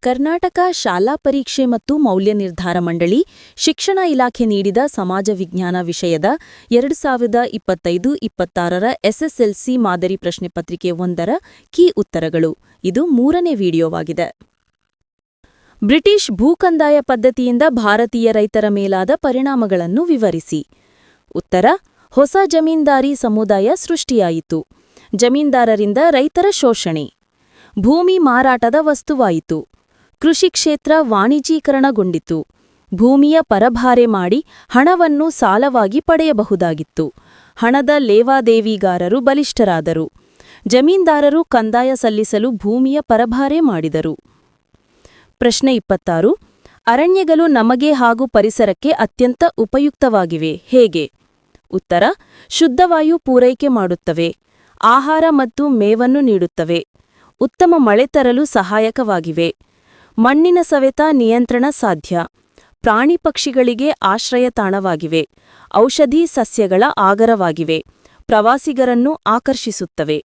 ಕರ್ನಾಟಕ ಶಾಲಾ ಪರೀಕ್ಷೆ ಮತ್ತು ಮೌಲ್ಯ ನಿರ್ಧಾರ ಮಂಡಳಿ ಶಿಕ್ಷಣ ಇಲಾಖೆ ನೀಡಿದ ಸಮಾಜ ವಿಜ್ಞಾನ ವಿಷಯದ ಎರಡು ಸಾವಿರದ ಇಪ್ಪತ್ತೈದು ಇಪ್ಪತ್ತಾರರ ಎಸ್ಎಸ್ಎಲ್ಸಿ ಮಾದರಿ ಪ್ರಶ್ನೆ ಪತ್ರಿಕೆ ಒಂದರ ಕೀ ಉತ್ತರಗಳು. ಇದು ಮೂರನೇ ವಿಡಿಯೋವಾಗಿದೆ. ಬ್ರಿಟಿಷ್ ಭೂಕಂದಾಯ ಪದ್ಧತಿಯಿಂದ ಭಾರತೀಯ ರೈತರ ಮೇಲಾದ ಪರಿಣಾಮಗಳನ್ನು ವಿವರಿಸಿ. ಉತ್ತರ, ಹೊಸ ಜಮೀನ್ದಾರಿ ಸಮುದಾಯ ಸೃಷ್ಟಿಯಾಯಿತು. ಜಮೀನ್ದಾರರಿಂದ ರೈತರ ಶೋಷಣೆ. ಭೂಮಿ ಮಾರಾಟದ ವಸ್ತುವಾಯಿತು. ಕೃಷಿ ಕ್ಷೇತ್ರ ವಾಣಿಜ್ಯೀಕರಣಗೊಂಡಿತು. ಭೂಮಿಯ ಪರಭಾರೆ ಮಾಡಿ ಹಣವನ್ನು ಸಾಲವಾಗಿ ಪಡೆಯಬಹುದಾಗಿತ್ತು. ಹಣದ ಲೇವಾದೇವಿಗಾರರು ಬಲಿಷ್ಠರಾದರು. ಜಮೀನ್ದಾರರು ಕಂದಾಯ ಸಲ್ಲಿಸಲು ಭೂಮಿಯ ಪರಭಾರೆ ಮಾಡಿದರು. ಪ್ರಶ್ನೆ ಇಪ್ಪತ್ತಾರು. ಅರಣ್ಯಗಳು ನಮಗೆ ಹಾಗೂ ಪರಿಸರಕ್ಕೆ ಅತ್ಯಂತ ಉಪಯುಕ್ತವಾಗಿವೆ. ಹೇಗೆ? ಉತ್ತರ. ಶುದ್ಧವಾಯು ಪೂರೈಕೆ ಮಾಡುತ್ತವೆ. ಆಹಾರ ಮತ್ತು ಮೇವನ್ನು ನೀಡುತ್ತವೆ. ಉತ್ತಮ ಮಳೆ ತರಲು ಸಹಾಯಕವಾಗಿವೆ. ಮಣ್ಣಿನ ಸವೆತ ನಿಯಂತ್ರಣ ಸಾಧ್ಯ. ಪ್ರಾಣಿ ಪಕ್ಷಿಗಳಿಗೆ ಆಶ್ರಯ ತಾಣವಾಗಿವೆ. ಔಷಧಿ ಸಸ್ಯಗಳ ಆಗರವಾಗಿವೆ. ಪ್ರವಾಸಿಗರನ್ನು ಆಕರ್ಷಿಸುತ್ತವೆ.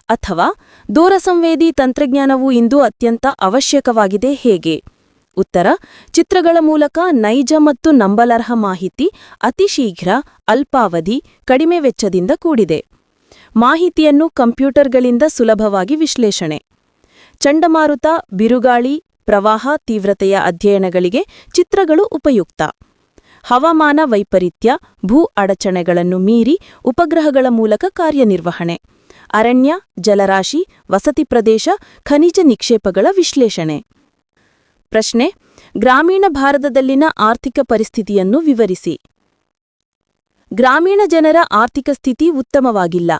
ಅಥವಾ ದೂರಸಂವೇದಿ ತಂತ್ರಜ್ಞಾನವು ಇಂದು ಅತ್ಯಂತ ಅವಶ್ಯಕವಾಗಿದೆ ಹೇಗೆ? ಉತ್ತರ, ಚಿತ್ರಗಳ ಮೂಲಕ ನೈಜ ಮತ್ತು ನಂಬಲರ್ಹ ಮಾಹಿತಿ ಅತಿ ಶೀಘ್ರ ಅಲ್ಪಾವಧಿ, ಕಡಿಮೆ ವೆಚ್ಚದಿಂದ ಕೂಡಿದೆ. ಮಾಹಿತಿಯನ್ನು ಕಂಪ್ಯೂಟರ್ಗಳಿಂದ ಸುಲಭವಾಗಿ ವಿಶ್ಲೇಷಣೆ. ಚಂಡಮಾರುತ, ಬಿರುಗಾಳಿ, ಪ್ರವಾಹ ತೀವ್ರತೆಯ ಅಧ್ಯಯನಗಳಿಗೆ ಚಿತ್ರಗಳು ಉಪಯುಕ್ತ. ಹವಾಮಾನ ವೈಪರೀತ್ಯ, ಭೂ ಅಡಚಣೆಗಳನ್ನು ಮೀರಿ ಉಪಗ್ರಹಗಳ ಮೂಲಕ ಕಾರ್ಯನಿರ್ವಹಣೆ. ಅರಣ್ಯ, ಜಲರಾಶಿ, ವಸತಿ ಪ್ರದೇಶ, ಖನಿಜ ನಿಕ್ಷೇಪಗಳ ವಿಶ್ಲೇಷಣೆ. ಪ್ರಶ್ನೆ, ಗ್ರಾಮೀಣ ಭಾರತದಲ್ಲಿನ ಆರ್ಥಿಕ ಪರಿಸ್ಥಿತಿಯನ್ನು ವಿವರಿಸಿ. ಗ್ರಾಮೀಣ ಜನರ ಆರ್ಥಿಕ ಸ್ಥಿತಿ ಉತ್ತಮವಾಗಿಲ್ಲ,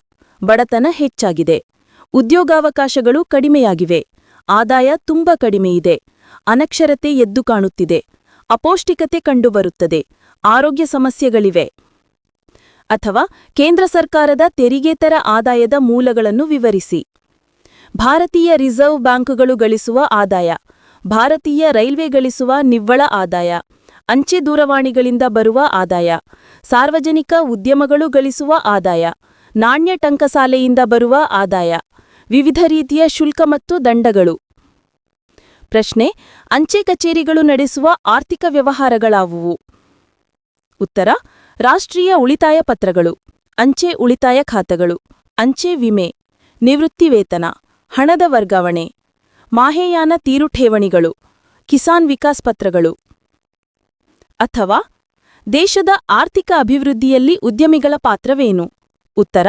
ಬಡತನ ಹೆಚ್ಚಾಗಿದೆ. ಉದ್ಯೋಗಾವಕಾಶಗಳು ಕಡಿಮೆಯಾಗಿವೆ. ಆದಾಯ ತುಂಬ ಕಡಿಮೆಯಿದೆ ಅನಕ್ಷರತೆ ಎದ್ದು ಕಾಣುತ್ತಿದೆ. ಅಪೌಷ್ಟಿಕತೆ ಕಂಡುಬರುತ್ತದೆ. ಆರೋಗ್ಯ ಸಮಸ್ಯೆಗಳಿವೆ. ಅಥವಾ ಕೇಂದ್ರ ಸರ್ಕಾರದ ತೆರಿಗೆತರ ಆದಾಯದ ಮೂಲಗಳನ್ನು ವಿವರಿಸಿ. ಭಾರತೀಯ ರಿಸರ್ವ್ ಬ್ಯಾಂಕುಗಳು ಗಳಿಸುವ ಆದಾಯ. ಭಾರತೀಯ ರೈಲ್ವೆ ಗಳಿಸುವ ನಿವ್ವಳ ಆದಾಯ. ಅಂಚೆ ದೂರವಾಣಿಗಳಿಂದ ಬರುವ ಆದಾಯ. ಸಾರ್ವಜನಿಕ ಉದ್ಯಮಗಳು ಗಳಿಸುವ ಆದಾಯ. ನಾಣ್ಯ ಟಂಕಸಾಲೆಯಿಂದ ಬರುವ ಆದಾಯ. ವಿವಿಧ ರೀತಿಯ ಶುಲ್ಕ ಮತ್ತು ದಂಡಗಳು. ಪ್ರಶ್ನೆ, ಅಂಚೆ ಕಚೇರಿಗಳು ನಡೆಸುವ ಆರ್ಥಿಕ ವ್ಯವಹಾರಗಳಾವುವು? ಉತ್ತರ, ರಾಷ್ಟ್ರೀಯ ಉಳಿತಾಯ ಪತ್ರಗಳು, ಅಂಚೆ ಉಳಿತಾಯ ಖಾತೆಗಳು, ಅಂಚೆ ವಿಮೆ, ನಿವೃತ್ತಿ ವೇತನ, ಹಣದ ವರ್ಗಾವಣೆ, ಮಾಹೆಯಾನ ತೀರು ಠೇವಣಿಗಳು ಕಿಸಾನ್ ವಿಕಾಸ್ ಪತ್ರಗಳು. ಅಥವಾ, ದೇಶದ ಆರ್ಥಿಕ ಅಭಿವೃದ್ಧಿಯಲ್ಲಿ ಉದ್ಯಮಿಗಳ ಪಾತ್ರವೇನು? ಉತ್ತರ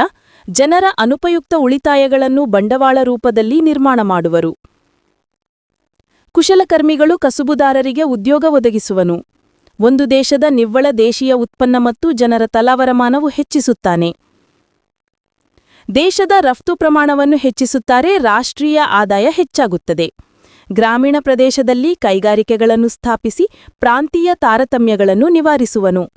ಜನರ ಅನುಪಯುಕ್ತ ಉಳಿತಾಯಗಳನ್ನು ಬಂಡವಾಳ ರೂಪದಲ್ಲಿ ನಿರ್ಮಾಣ ಮಾಡುವರು. ಕುಶಲಕರ್ಮಿಗಳು ಕಸುಬುದಾರರಿಗೆ ಉದ್ಯೋಗ ಒದಗಿಸುವನು. ಒಂದು ದೇಶದ ನಿವ್ವಳ ದೇಶೀಯ ಉತ್ಪನ್ನ ಮತ್ತು ಜನರ ತಲಾವರಮಾನವು ಹೆಚ್ಚಿಸುತ್ತಾನೆ. ದೇಶದ ರಫ್ತು ಪ್ರಮಾಣವನ್ನು ಹೆಚ್ಚಿಸುತ್ತಾರೆ, ರಾಷ್ಟ್ರೀಯ ಆದಾಯ ಹೆಚ್ಚಾಗುತ್ತದೆ. ಗ್ರಾಮೀಣ ಪ್ರದೇಶದಲ್ಲಿ ಕೈಗಾರಿಕೆಗಳನ್ನು ಸ್ಥಾಪಿಸಿ ಪ್ರಾಂತೀಯ ತಾರತಮ್ಯಗಳನ್ನು ನಿವಾರಿಸುವನು.